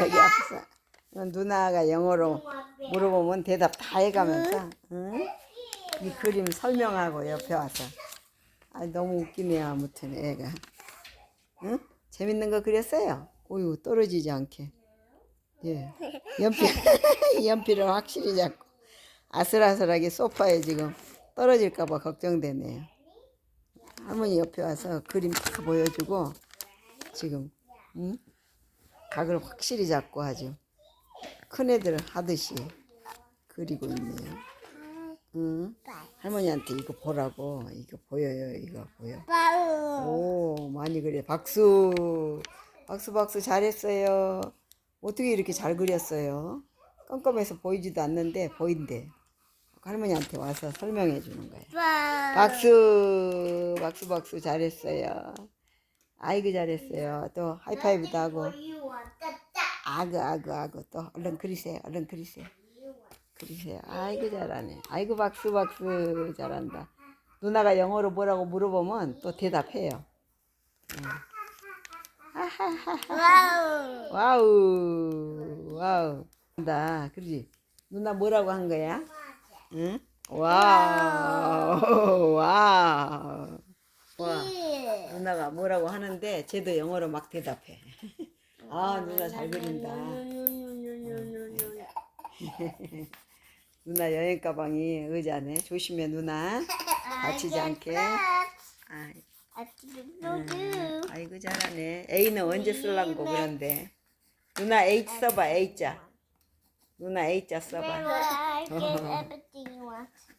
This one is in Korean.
여기 앞서 누나가 영어로 물어보면 대답 다 해가면서 응? 이 그림 설명하고 옆에 와서. 아 너무 웃기네요 아무튼 애가. 응? 재밌는 거 그렸어요? 오유 떨어지지 않게. 예. 연필 연필을 확실히 잡고. 아슬아슬하게 소파에 지금 떨어질까봐 걱정되네요. 할머니 옆에 와서 그림 다 보여주고 지금 응? 각을 확실히 잡고 아주 큰 애들 하듯이 그리고 있네요. 응? 할머니한테 이거 보라고 이거 보여요 이거 보여. 오 많이 그래 박수 박수 박수 잘했어요. 어떻게 이렇게 잘 그렸어요? 깜깜해서 보이지도 않는데 보인대. 할머니한테 와서 설명해 주는 거야. 박수 박수 박수 잘했어요. 아이고 잘했어요. 또 하이파이브도 하고 아그 아그 아그 또 얼른 그리세요. 얼른 그리세요. 그리세요. 아이고 잘하네. 아이고 박수 박수 잘한다. 누나가 영어로 뭐라고 물어보면 또 대답해요. 와우 와우 나 그러지 누나 뭐라고 한 거야? 응? 와우 와우 와 누나가 뭐라고 하는데 쟤도 영어로 막 대답해. 아 누나 잘 그린다. 누나 여행 가방이 의자네. 조심해 누나. 다치지 않게. 아, 아이고 잘하네. A는 언제 쓸란고 그런데? 누나 H 써봐 H자. 누나 H자 써봐